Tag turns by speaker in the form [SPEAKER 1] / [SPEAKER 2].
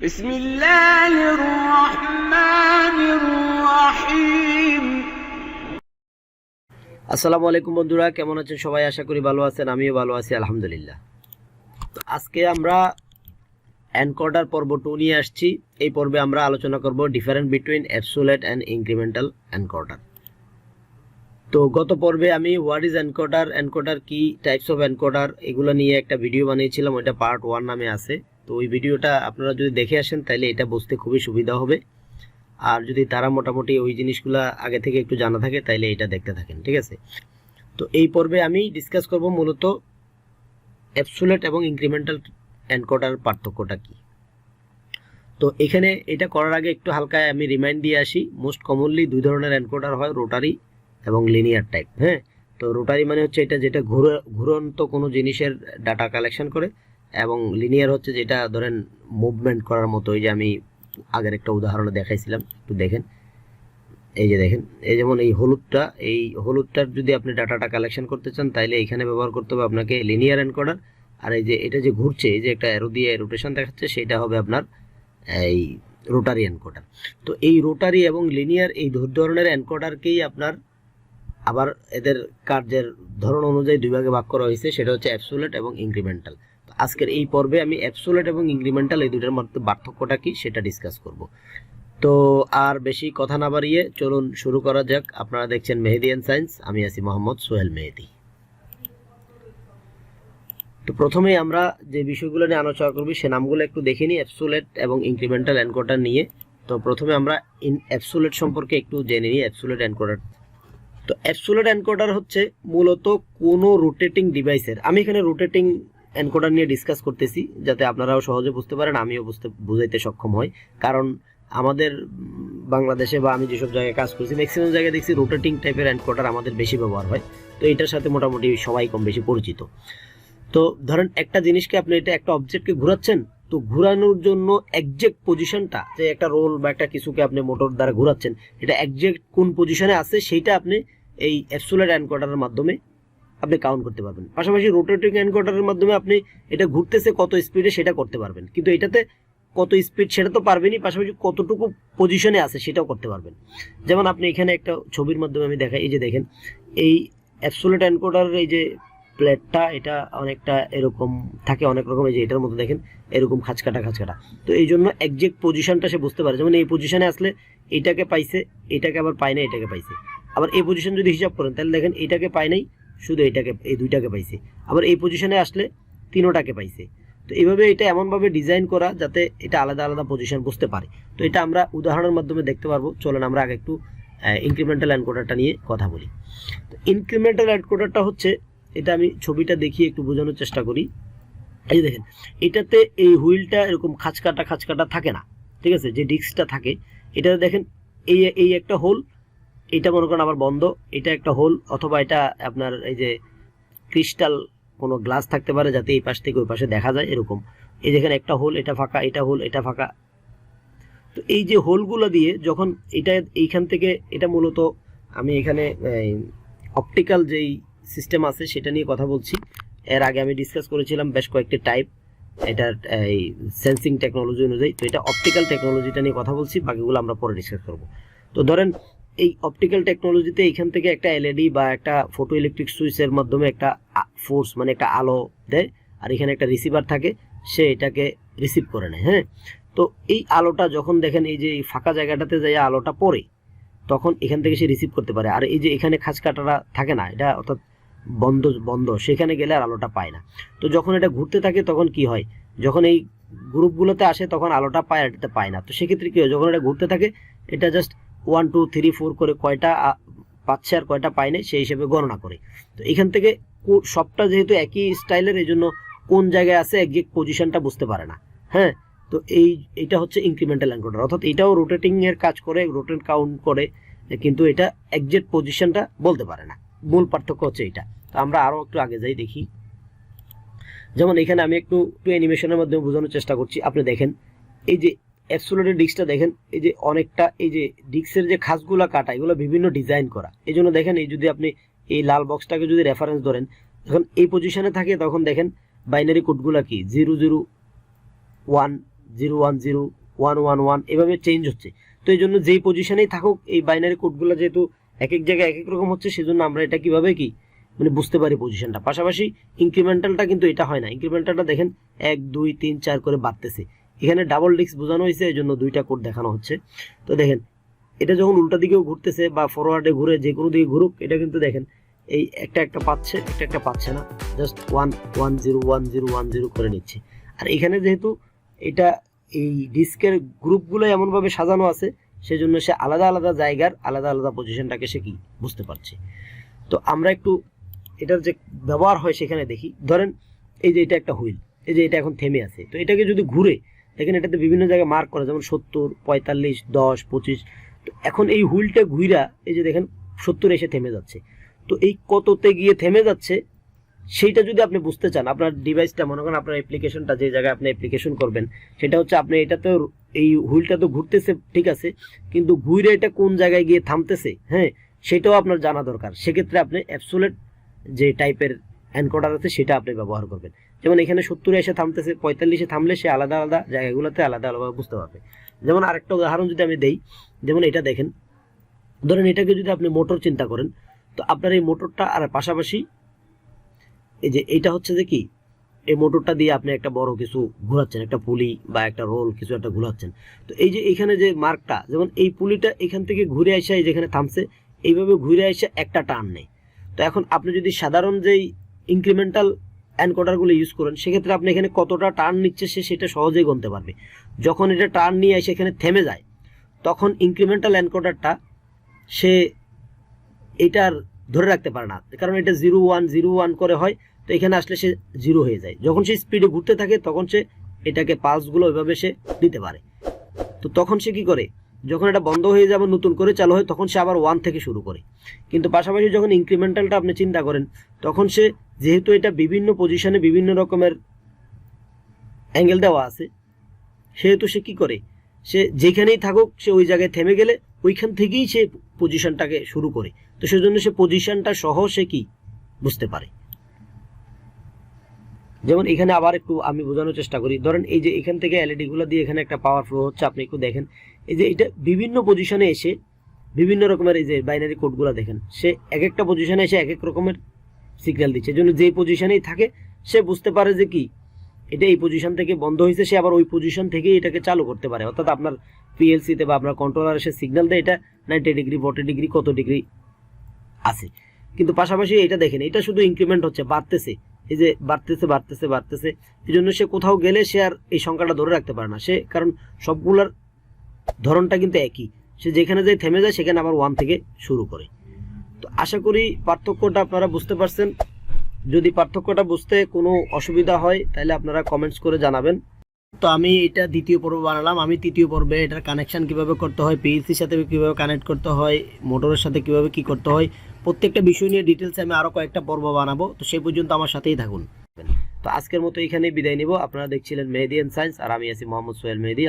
[SPEAKER 1] بسم الله الرحمن الرحيم
[SPEAKER 2] আসসালামু আলাইকুম বন্ধুরা কেমন আছেন সবাই আশা করি ভালো আছেন আমিও ভালো আছি আলহামদুলিল্লাহ তো আজকে আমরা এনকোডার পর্ব টু নিয়ে আসছি এই পর্বে আমরা আলোচনা করব different between absolute and incremental encoder তো গত পর্বে আমি হোয়াট ইজ এনকোডার এনকোডার কি টাইপস অফ এনকোডার এগুলো নিয়ে একটা ভিডিও বানিয়েছিলাম ওইটা পার্ট ওয়ান নামে আছে তো ওই ভিডিওটা আপনারা যদি দেখে আসেন, তাহলে এটা বুঝতে খুবই সুবিধা হবে। আর যদি তারা মোটামুটি ওই জিনিসগুলো আগে থেকে একটু জানা থাকে তাইলে এটা দেখতে থাকেন, ঠিক আছে? তো এই পর্বে আমি ডিসকাস করব মূলত অ্যাবসুলেট এবং ইনক্রিমেন্টাল এনকোডার পার্থক্যটা কি। তো এখানে এটা করার আগে একটু হালকা আমি রিমাইন্ড দিয়ে আসি মোস্ট কমনলি দুই ধরনের এনকোডার হয় রোটারি এবং লিনিয়ার টাইপ হ্যাঁ? তো রোটারি মানে হচ্ছে এটা যেটা ঘুরে ঘুরন্ত কোনো জিনিসের ডাটা কালেকশন করে এবং লিনিয়ার হচ্ছে যেটা ধরেন মুভমেন্ট করার মতো, ওই যে আমি আগের একটা উদাহরণ দেখাইছিলাম, একটু দেখেন। এই যে দেখেন, এই যেমন এই হলুদটা, এই হলুদটার যদি আপনি ডাটাটা কালেকশন করতে চান, তাইলে এখানে ব্যবহার করতে হবে আপনাকে লিনিয়ার এনকোডার আর এই যে এটা যে ঘুরছে, এই যে একটা অ্যারো দিয়ে রোটেশন দেখাচ্ছে, সেটা হবে আপনার এই রোটারি এনকোডার তো এই রোটারি এবং লিনিয়ার এই ধরনের এনকোডারকেই আপনার আবার এদের কার্যের ধরন অনুযায়ী দুই ভাগে ভাগ করা হয়েছে, সেটা হচ্ছে অ্যাবসোলেট এবং ইনক্রিমেন্টাল আজকের এই পর্বে আমি অ্যাবসোলেট এবং ইনক্রিমেন্টাল এই দুটার মধ্যে পার্থক্যটা কি সেটা ডিসকাস করব। তো আর বেশি কথা না বাড়িয়ে চলুন শুরু করা যাক। আপনারা দেখছেন মেহেদি অ্যান্ড সায়েন্স আমি আছি মোহাম্মদ সোহেল মেহেদি। তো প্রথমেই আমরা যে বিষয়গুলো নিয়ে আলোচনা করবি, সে নামগুলো একটু দেখে নিই অ্যাবসোলেট এবং ইনক্রিমেন্টাল এনকোডার নিয়ে। তো প্রথমে আমরা ইন অ্যাবসোলেট সম্পর্কে একটু জেনে নিই অ্যাবসোলেট এনকোডার তো অ্যাবসোলেট এনকোডার হচ্ছে মূলত কোনো রোটেটিং ডিভাইসের আমি এখানে রোটেটিং এনকোডার নিয়ে ডিসকাস করতেছি, যাতে আপনারাও সহজে বুঝতে পারেন, আমিও বুঝতে, বুঝাইতে সক্ষম হই। কারণ আমাদের বাংলাদেশে বা আমি যেসব জায়গায় কাজ করছি ম্যাক্সিমাম জায়গায় দেখছি রোটেটিং টাইপের এনকোডার আমাদের বেশি ব্যবহার হয়। তো এটার সাথে মোটামুটি সবাই কম বেশি পরিচিত। তো ধরেন একটা জিনিসকে আপনি এটা একটা অবজেক্টকে ঘোরাচ্ছেন, তো ঘোরানোর জন্য একজ্যাক্ট পজিশনটা যে একটা রোল বা একটা কিছুকে আপনি মোটর দ্বারা ঘোরাচ্ছেন, এটা একজ্যাক্ট কোন পজিশনে আছে, সেইটা আপনি এই অ্যাবসোলেট এনকোডারের মাধ্যমে আপনি কাউন্ট করতে পারবেন। পাশাপাশি রোটেটিং এনকোডারের মাধ্যমে আপনি এটা ঘুরতেছে কত স্পিডে সেটা করতে পারবেন। কিন্তু এটাতে কত স্পিড সেটা তো পারবেনই, পাশাপাশি কতটুকু পজিশনে আছে সেটাও করতে পারবেন। যেমন আপনি এখানে একটা ছবির মাধ্যমে আমি দেখাই, এই যে দেখেন, এই অ্যাবসোলেট এনকোডারের এই যে প্লেটটা এটা অনেকটা এরকম, থাকে অনেক রকম, এই যে এটার মতো দেখেন, এরকম খাঁচকাটা খাঁচকাটা। তো এই জন্য একজ্যাক্ট পজিশনটা সে বুঝতে পারে। যেমন এই পজিশনে আসলে এইটাকে পাইছে, এটাকে আবার পায় না এটাকে পাইছে। আবার এই পজিশন যদি হিসাব করেন, তাহলে দেখেন এইটাকে পায় নাই শুধু এইটাকে এই দুইটাকে পাইছে। আবার এই পজিশনে আসলে তিনোটাকে পাইছে। তো এইভাবে এটা এমনভাবে ডিজাইন করা যাতে এটা আলাদা আলাদা পজিশন বুঝতে পারে। তো এটা আমরা উদাহরণের মাধ্যমে দেখতে পারব। চলেন আমরা আগে একটু ইনক্রিমেন্টাল এনকোডারটা নিয়ে কথা বলি। তো ইনক্রিমেন্টাল এনকোডারটা হচ্ছে, এটা আমি ছবিটা দেখিয়ে একটু বোঝানোর চেষ্টা করি। এই দেখেন, এটাতে এই হুইলটা এরকম খাঁচকাটা খাঁচকাটা থাকে না। ঠিক আছে? যে ডিস্কটা থাকে, এটাতে দেখেন, এই এই একটা হোল এটা মনে করেন আবার বন্ধ, এটা একটা হোল অথবা এটা আপনার এই যে ক্রিস্টাল কোনো গ্লাস থাকতে পারে যাতে এই পাশ থেকে ওই পাশে দেখা যায় এরকম। এই যেখানে একটা হোল এটা ফাঁকা, এটা হোল এটা ফাঁকা। তো এই যে হোলগুলো দিয়ে যখন এটা এইখান থেকে, এটা মূলত আমি এখানে অপটিক্যাল যেই সিস্টেম আছে সেটা নিয়ে কথা বলছি। এর আগে আমি ডিসকাস করেছিলাম বেশ কয়েকটি টাইপ এটার, এই সেন্সিং টেকনোলজি অনুযায়ী। তো এটা অপটিক্যাল টেকনোলজিটা নিয়ে কথা বলছি, বাকিগুলো আমরা পরে ডিসকাস করব। তো ধরেন এই অপটিক্যাল টেকনোলজিতে এখান থেকে একটা এলইডি বা একটা ফটো ইলেকট্রিক সুইচের মাধ্যমে একটা ফোর্স মানে একটা আলো দেয়, আর এখানে একটা রিসিভার থাকে, সে এটাকে রিসিভ করে নেয় হ্যাঁ? তো এই আলোটা যখন দেখেন, এই যে ফাঁকা জায়গাটাতে যাই আলোটা পড়ে, তখন এখান থেকে সে রিসিভ করতে পারে। আর এই যে এখানে খাঁচ কাটাটা থাকে না, এটা অর্থাৎ বন্ধ বন্ধ, সেখানে গেলে আর আলোটা পায় না। তো যখন এটা ঘুরতে থাকে, তখন কি হয়? যখন এই গ্রুপগুলোতে আসে, তখন আলোটা পায় এটাতে পায় না। তো সেক্ষেত্রে কি হয়? যখন এটা ঘুরতে থাকে, এটা just one, two, three, four করে কয়টা পাচ্ছে আর কয়টা পায় নাই, সেই হিসেবে গণনা করে। তো এখান থেকে সবটা যেহেতু একই স্টাইলের এই জন্য কোন জায়গায় আছে একজ্যাক্ট পজিশনটা বুঝতে পারে না। হ্যাঁ? তো এই, এটা হচ্ছে ইনক্রিমেন্টাল এনকোডার অর্থাৎ এটাও রোটেটিং এর কাজ করে রোটেট কাউন্ট করে, কিন্তু এটা একজেক্ট পজিশনটা বলতে পারে না। মূল পার্থক্য হচ্ছে এটা। তো আমরা আরও একটু আগে যাই, দেখি। যেমন এখানে আমি একটু একটু অ্যানিমেশনের মাধ্যমে বোঝানোর চেষ্টা করছি। আপনি দেখেন, এই যে অ্যাবসোলেটের ডিস্কটা দেখেন, এই যে অনেকটা, এই যে ডিস্কের যে খাসগুলো কাটা, এগুলো বিভিন্ন ডিজাইন করা। এই জন্য দেখেন, এই যদি আপনি এই লাল বক্সটাকে যদি রেফারেন্স ধরেন, যখন এই পজিশনে থাকে, তখন দেখেন বাইনারি কোডগুলো কি? Zero zero one zero one zero one one one এভাবে চেঞ্জ হচ্ছে। তো এই জন্য যেই পজিশনেই থাকুক, এই বাইনারি কোডগুলো যেহেতু এক এক জায়গায় এক এক রকম হচ্ছে, সেজন্য আমরা এটা কীভাবে কি? মানে বুঝতে পারি পজিশনটা পাশাপাশি ইনক্রিমেন্টালটা কিন্তু এটা হয় না। ইনক্রিমেন্টালটা দেখেন, এক, দুই, তিন, চার করে বাড়তেছে। এখানে ডাবল ডিস্ক বোঝানো হয়েছে, এই জন্য দুইটা কোড দেখানো হচ্ছে। তো দেখেন, এটা যখন উল্টা দিকেও ঘুরতেছে বা ফরওয়ার্ডে ঘুরে যে কোনো দিকে ঘুরুক, এটা কিন্তু দেখেন, এই একটা একটা পাচ্ছে, একটা একটা পাচ্ছে না। Just one one zero one zero one zero করে নিচ্ছে। আর এখানে যেহেতু এটা এই ডিস্কের গ্রুপগুলো এমনভাবে সাজানো আছে, সেজন্য সে আলাদা আলাদা জায়গার আলাদা আলাদা পজিশনটাকে সে কি বুঝতে পারছে। তো আমরা একটু এটার যে ব্যবহার হয় সেখানে দেখি। ধরেন, এই যে এটা একটা হুইল, এই যে এটা এখন থেমে আছে। তো এটাকে যদি ঘুরে দেখেন এটাতে বিভিন্ন জায়গায় মার্ক করা, যেমন সত্তর, পঁয়তাল্লিশ, দশ, পঁচিশ। তো এখন এই হুইলটা ঘুইরা এই যে দেখেন, সত্তর এসে থেমে যাচ্ছে। তো এই কততে গিয়ে থেমে যাচ্ছে, সেইটা যদি আপনি বুঝতে চান, আপনার ডিভাইসটা মনে করেন আপনার অ্যাপ্লিকেশনটা যে জায়গায় আপনি অ্যাপ্লিকেশন করবেন, সেটা হচ্ছে আপনি এটাতে এই হুইলটা তো ঘুরতেছে, ঠিক আছে, কিন্তু ঘুরে এটা কোন জায়গায় গিয়ে থামতেছে হ্যাঁ সেটাও আপনার জানা দরকার। সেক্ষেত্রে আপনি অ্যাপসোলেট যে টাইপের অ্যানকোডার আছে, সেটা আপনি ব্যবহার করবেন। যেমন এখানে সত্তরে এসে থামতেছে, পঁয়তাল্লিশে থামলে সে আলাদা আলাদা জায়গাগুলোতে আলাদা আলাদা বুঝতে পারবে। যেমন আরেকটা উদাহরণ যদি আমি দেই, যেমন এটা দেখেন, ধরেন এটাকে যদি আপনি মোটর চিন্তা করেন, তো আপনার এই মোটরটা আর পাশাপাশি এই যে এইটা হচ্ছে যে কি, এই মোটরটা দিয়ে আপনি একটা বড় কিছু ঘোরাচ্ছেন, একটা পুলি বা একটা রোল কিছু একটা ঘোরাচ্ছেন। তো এই যে এখানে যে মার্কটা, যেমন এই পুলিটা এখান থেকে ঘুরে আসে যেখানে থামছে, এইভাবে ঘুরে এসে একটা টার্ন নেই। তো এখন আপনি যদি সাধারণ যেই ইনক্রিমেন্টাল অ্যানকোডারগুলো ইউজ করেন, সেক্ষেত্রে আপনি এখানে কতটা টার্ন নিচ্ছে সে সেটা সহজেই গুনতে পারবে। যখন এটা টার্ন নিয়ে এসে এখানে থেমে যায়, তখন ইনক্রিমেন্টাল অ্যানকোডারটা সে এটার ধরে রাখতে পারে না, কারণ এটা জিরো ওয়ান জিরো ওয়ান করে হয়, তো এখানে আসলে সে জিরো হয়ে যায়। যখন সে স্পিডে ঘুরতে থাকে, তখন সে এটাকে পালসগুলো ওইভাবে সে দিতে পারে। তো তখন সে কি করে? যখন এটা বন্ধ হয়ে যাবে, নতুন করে চালু হয়, তখন সে আবার ওয়ান থেকে শুরু করে। কিন্তু পাশাপাশি যখন ইনক্রিমেন্টালটা আপনি চিন্তা করেন, তখন সে যেহেতু এটা বিভিন্ন পজিশনে বিভিন্ন রকমের অ্যাঙ্গেল দেওয়া আছে, সেহেতু সে কি করে? সে যেখানেই থাকুক, সে ওই জায়গায় থেমে গেলে ওইখান থেকেই সে পজিশনটাকে শুরু করে। তো সেজন্য সে পজিশনটা সহ সে কি? বুঝতে পারে। যেমন এখানে আবার একটু আমি বোঝানোর চেষ্টা করি। ধরেন এই যে এখান থেকে এলইডি গুলো দিয়ে এখানে একটা পাওয়ার ফ্লো হচ্ছে, আপনি একটু দেখেন। এই যে এটা বিভিন্ন পজিশনে এসে বিভিন্ন রকমের এই যে বাইনারি কোডগুলো দেখেন, সে এক একটা পজিশনে এসে এক এক রকমের সিগন্যাল দিচ্ছে। জন্য যে পজিশনেই থাকে, সে বুঝতে পারে যে কি, এটা এই পজিশন থেকে বন্ধ হয়েছে, সে আবার ওই পজিশন থেকেই এটাকে চালু করতে পারে। অর্থাৎ আপনার পিএলসিতে বা আপনার কন্ট্রোলার এসে সিগন্যাল দেয়, এটা নাইনটি ডিগ্রি ফর্টি ডিগ্রি কত ডিগ্রি আছে। কিন্তু পাশাপাশি এটা দেখেন, এটা শুধু ইনক্রিমেন্ট হচ্ছে, বাড়তেছে। এই যে বাড়তেছে বাড়তেছে বাড়তেছে। এই জন্য সে কোথাও গেলে সে আর এই সংখ্যাটা ধরে রাখতে পারে না। সে কারণ সবগুলোর ধরনটা কিন্তু একই। সে যেখানে যে থেমে যায়, সেখানে আবার ওয়ান থেকে শুরু করে। তো আশা করি পার্থক্যটা আপনারা বুঝতে পারছেন। যদি পার্থক্যটা বুঝতে কোনো অসুবিধা হয়, তাহলে আপনারা কমেন্টস করে জানাবেন। তো আমি এটা দ্বিতীয় পর্ব বানালাম। আমি তৃতীয় পর্বে এটার কানেকশন কীভাবে করতে হয় পিএলসির সাথে কীভাবে কানেক্ট করতে হয় মোটরের সাথে কীভাবে কি করতে হয়, প্রত্যেকটা বিষয় নিয়ে ডিটেলস আমি আরও কয়েকটা পর্ব বানাবো। তো সেই পর্যন্ত আমার সাথেই থাকুন। তো আজকের মতো এখানেই বিদায় নিব। আপনারা দেখছিলেন মেহেদি এন্ড সায়েন্স আর আমি আছি মোহাম্মদ সোহেল মেহেদি।